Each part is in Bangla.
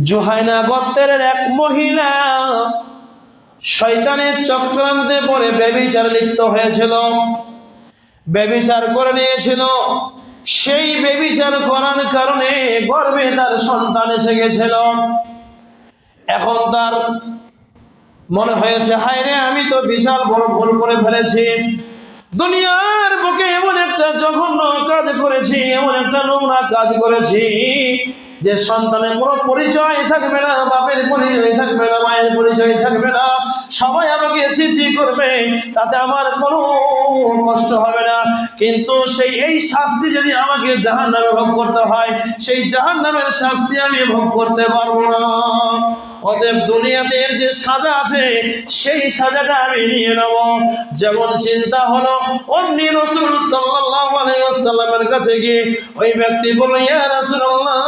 জোহাইনা গোত্রের এক মহিলা শয়তানের চক্রান্তে পরে বেবিচার লিপ্ত হয়েছিল। বেবিচার করে নিয়েছিল। সেই বেবিচার করার কারণে গর্ভে তার সন্তান এসে গেছিল। এখন তার মনে হয়েছে, হায় রে, আমি তো বিশাল বড় ভুল করে ফেলেছি। দুনিয়ার বুকে এমন একটা জঘন্য কাজ করেছি, এমন একটা নোংরা কাজ করেছি যে সন্তানের কোনো পরিচয় থাকবে না, বাপের পরিচয় থাকবে না, মায়ের পরিচয় থাকবে না। সবাই আমাকে ছি করবে, তাতে আমার কোনো কষ্ট হবে না। কিন্তু সেই এই শাস্তি যদি আমাকে জাহান নামে ভোগ করতে হয়, সেই জাহান নামের শাস্তি আমি ভোগ করতে পারব না। অতএব দুনিয়াতে এর যে সাজা আছে, সেই সাজাটা আমি নিয়ে নেব। যেমন চিন্তা হলো, অমনি রসুল সাল্লাল্লাহু আলাইহি ওয়াসাল্লামের কাছে গিয়ে ওই ব্যক্তি বলল, ইয়া রাসূলুল্লাহ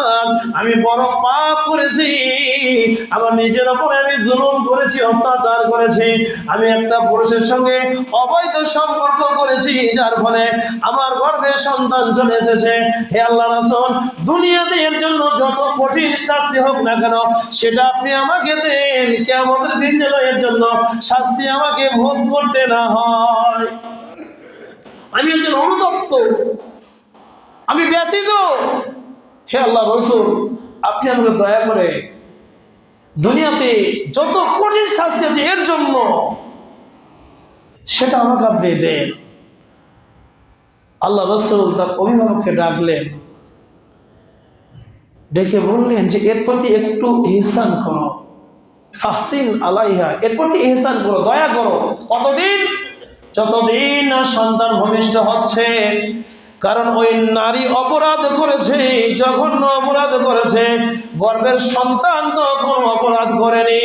আমি বড় পাপ করেছি। আমার নিজের উপরে আমি জুলুম করেছি, অত্যাচার করেছি। আমি একটা পুরুষের সঙ্গে অবৈধ সম্পর্ক করেছি, যার ফলে আমার গর্ভে সন্তান চলে এসেছে। হে আল্লাহ রাসূল, দুনিয়াতে এর জন্য যত কঠিন শাস্তি হোক না কেন, সেটা আপনি আমাকে দেন। কেমন দিন যেন এর জন্য শাস্তি আমাকে ভোগ করতে না হয়। আমি একজন অনুতপ্ত, আমি ব্যতীত হে আল্লাহ রসুল, আপনি আমাকে দয়া করে দুনিয়াতে যত কঠিন শাস্তি আছে এর জন্য সেটা আমাকে আপনি দেন। আল্লাহ রসুল তার অভিভাবককে ডাকলেন, ডেকে বললেন যে, এর প্রতি একটু ইহসান করো। ফাহসিন আলাইহা, এর প্রতি ইহসান করো, দয়া করো। কতদিন? যতদিন সন্তান ভূমিষ্ঠ হচ্ছে কারণ ওই নারী অপরাধ করেছে, জঘন্য অপরাধ করেছে গর্ভের সন্তান তো কোনো অপরাধ করেনি।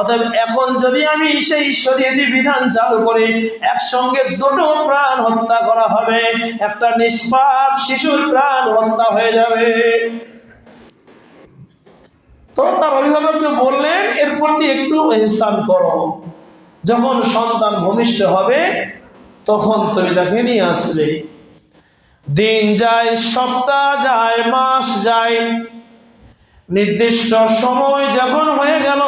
অতএব এখন যদি আমি সেই শরীয়তি বিধান চালু করি, একসঙ্গে দুটো প্রাণ হত্যা করা হবে, একটা নিষ্পাপ শিশুর প্রাণ হত্যা হয়ে যাবে। তো তার অভিভাবককে বললেন, এর প্রতি একটু এহসান করো। যখন সন্তান ভূমিষ্ঠ হবে, তখন তুমি তাকে নিয়ে আসবে। দিন যায়, সপ্তাহ যায়, মাস যায়। নির্দিষ্ট সময় যখন হয়ে গেল,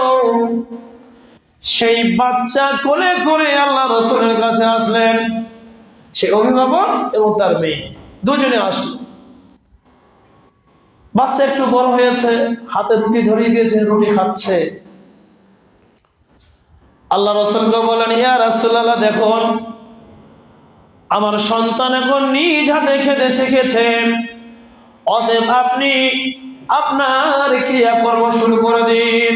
সেই বাচ্চা কোলে করে আল্লাহ রসুলের কাছে আসলেন। সে অভিভাবক এবং তার মেয়ে, দুজনে আসলো। বাচ্চা একটু বড় হয়েছে, হাতে রুটি ধরিয়ে দিয়েছে, রুটি খাচ্ছে। আল্লাহ রসুলকে বলেন ইয়া রাসুল্লাহ দেখুন আমার সন্তান এখন নিজ হাতে খেতে শিখেছে। অতএব আপনি আপনার ক্রিয়াকর্ম শুরু করে দিন।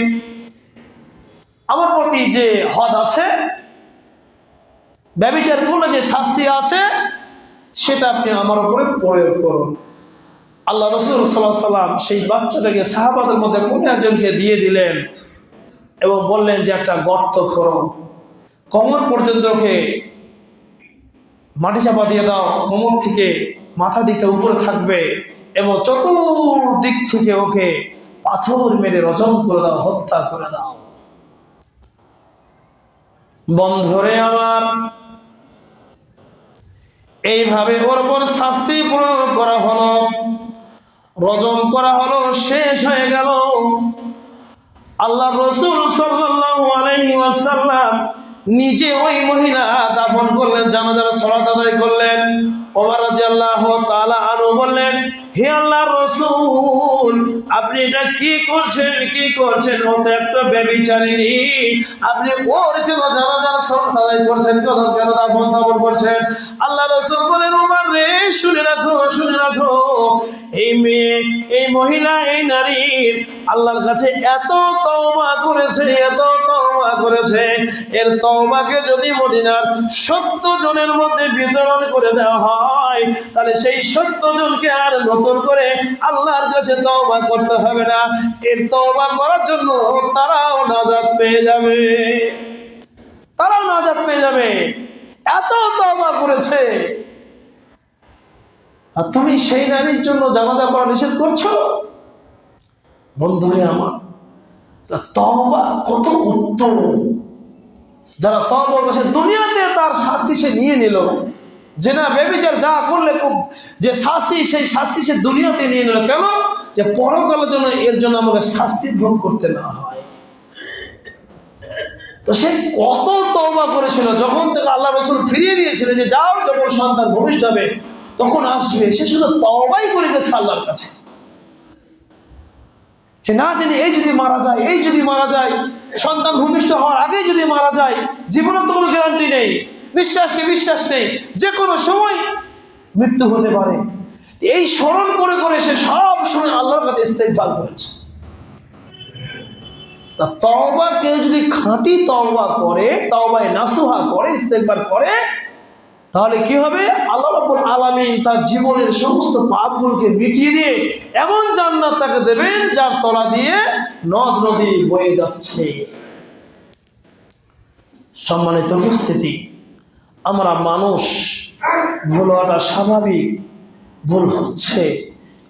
আমার প্রতি যে হদ আছে, ব্যবচার করলে যে শাস্তি আছে, সেটা আপনি আমার উপরে প্রয়োগ করুন। আল্লাহ রসুল সাল্লাহ সাল্লাম সেই বাচ্চাটাকে সাহাবাদের মধ্যে কোনো একজনকে দিয়ে দিলেন এবং বললেন যে একটা গর্ত খোরো কোমর পর্যন্ত ওকে মাটি চাপা দিয়ে দাও, কোমর থেকে মাথা দিকটা উপরে থাকবে এবং চতুর্দিক থেকে ওকে পাথর মেরে রচন করে দাও, হত্যা করে দাও। বন্ধরে আমার, এইভাবে ওর উপর শাস্তি প্রয়োগ করা হলো, রজম করা হলো, শেষ হয়ে গেল। আল্লাহ রসুল সাল্লাল্লাহু আলাইহি ওয়াসাল্লাম নিজে ওই মহিলা দাফন করলেন, জানাজার সলাত আদায় করলেন। ওমর বললেন, হে আল্লাহর আপনি এটা করছেন করছেন? আপনি জানাজার করছেন দাফন করছেন? আল্লাহ রাসূল বলেন, ওমর রে, শুনে রাখো শুনে রাখো। এই মেয়ে, এই মহিলা, এই নারীর আল্লাহর কাছে এত তওবা করেছে, এত তওবা করেছে। এর তওবাকে যদি মদিনার সত্য জনের মধ্যে বিতরণ করে দেওয়া হয়, তাহলে সেই সত্য জনকে আর নতুন করে আল্লাহর কাছে তওবা করতে হবে না। এর তওবা করার জন্য তারাও নাজাত পেয়ে যাবে। তারাও নাজাত পেয়ে যাবে। এত তওবা করেছে। আর তুমি সেই নারীর জন্য জানাজা পড়া নিষেধ করছ? বন্ধুরে আমার তবা কত উত্তম। যারা তবা করছে, দুনিয়াতে তার শাস্তি সে নিয়ে নিল। যে না বেবিচার যা করলে খুব যে শাস্তি, সেই শাস্তি সে দুনিয়াতে নিয়ে নিল। কেন? যে পরকালের জন্য, এর জন্য আমাকে শাস্তি ভোগ করতে না হয়। তো সে কত তওবা করেছিল, যখন থেকে আল্লাহ রসুল ফিরিয়ে দিয়েছিলেন যে যাও যখন সন্তান ভবিষ্যৎ হবে, তখন আসবে। সে শুধু তবাই করে গেছে আল্লাহর কাছে। সে না জেনে এই যদি মারা যায়, এই যদি মারা যায়, সন্তান ভূমিষ্ঠ হওয়ার আগেই যদি মারা যায়, জীবনের তো কোনো গ্যারান্টি নেই বিশ্বাসকে বিশ্বাস নেই, যে কোনো সময় মৃত্যু হতে পারে। এই স্মরণ করে করে সে সব সময় আল্লাহর কাছে ইস্তেকবার করেছে। তা তওবা কেউ যদি খাঁটি তওবা করে, তওবায় নাসুহা করে ইস্তেকবার করে তাহলে কি হবে? আল্লাহ রাব্বুল আলামিন তার জীবনের সমস্ত পাপগুলোকে মিটিয়ে দিয়ে এমন জান্নাত তাকে দেবেন যার তলা দিয়ে নদ নদী বয়ে যাচ্ছে। সম্মানিত উপস্থিতি, আমরা মানুষ, ভুল হওয়াটা স্বাভাবিক, ভুল হচ্ছে।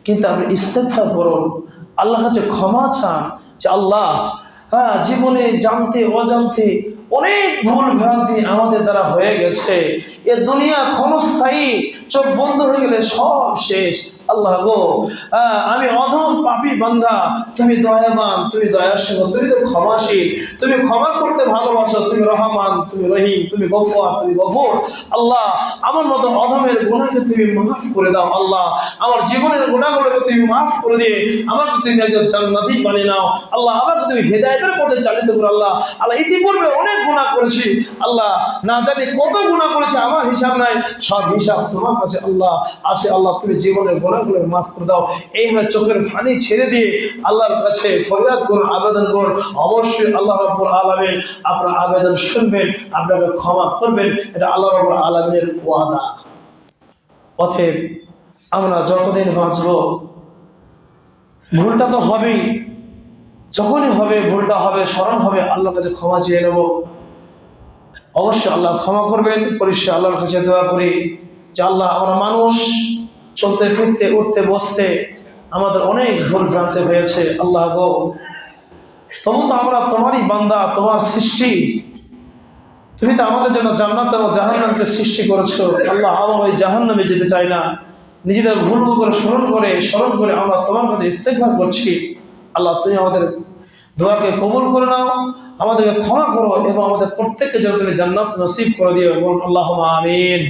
কিন্তু আপনি ইস্তেফা করুন আল্লাহ কাছে ক্ষমা চান যে আল্লাহ হ্যাঁ জীবনে জানতে, অজান্তে অনেক ভুল ভ্রান্তি আমাদের দ্বারা হয়ে গেছে। এ দুনিয়া ক্ষণস্থায়ী, চোখ বন্ধ হয়ে গেলে সব শেষ। আল্লাহ গো আমি অধম পাপি বান্ধা তুমি দয়াবান, তুমি সঙ্গে তুমি তো ক্ষমাশীল, তুমি ক্ষমা করতে ভালোবাসো, তুমি রহমান, তুমি রহিম, তুমি গফর তুমি গফর। আল্লাহ, আমার মতো অধমের গুণাকে তুমি মাফ করে দাও, আল্লাহ। আমার জীবনের গুণাগুলোকে তুমি মাফ করে দিয়ে আমাকে তুমি একজন জান্নাতি বানিয়ে নাও। আল্লাহ, আমাকে তুমি হেদায়তের পথে চালিত করো, আল্লাহ। আল্লাহ, ইতিপূর্বে অনেক গুণা করেছি, আল্লাহ। না জানি কত গুণা করেছি, আমার হিসাব নাই, সব হিসাব তোমার কাছে, আল্লাহ। আসে, আল্লাহ, তুমি জীবনের গুণাগুলো মাফ করে দাও। এইভাবে চোখের ফানি ছেড়ে দিয়ে আল্লাহর কাছে ফরিয়াদ করুন, আবেদন করুন, অবশ্যই আল্লাহ রব্বুল আলমিন আপনার আবেদন শুনবেন, আপনাকে ক্ষমা করবেন, এটা আল্লাহ রব্বুল আলমিনের ওয়াদা। অতএব আমরা যতদিন বাঁচব, ভুলটা তো হবেই, যখনই হবে, ভুলটা হবে, স্মরণ হবে, আল্লাহর কাছে ক্ষমা চেয়ে নেব। অবশ্যই আল্লাহ ক্ষমা করবেন পরিষ্কার আল্লাহর কাছে দোয়া করি যে আল্লাহ আমরা মানুষ, চলতে, ফিরতে, উঠতে, বসতে আমাদের অনেক ভুল ভ্রান্তি হয়েছে, আল্লাহ গো। তবু তো আমরা তোমারই বান্দা, তোমার সৃষ্টি। তুমি তো আমাদের জন্য জান্নাত এবং জাহান্নামকে সৃষ্টি করেছ। আল্লাহ আমরা ওই জাহান্নামে যেতে চাই না। নিজেদের ভুল করে স্মরণ করে স্মরণ করে আমরা তোমার কাছে ইস্তেকবার করছি। আল্লাহ, তুমি আমাদের দোয়াকে কবুল করে নাও, আমাদেরকে ক্ষমা করো এবং আমাদের প্রত্যেককে যেন তুমি জান্নাত নসিব করে দিও। বলুন আল্লাহ আমিন।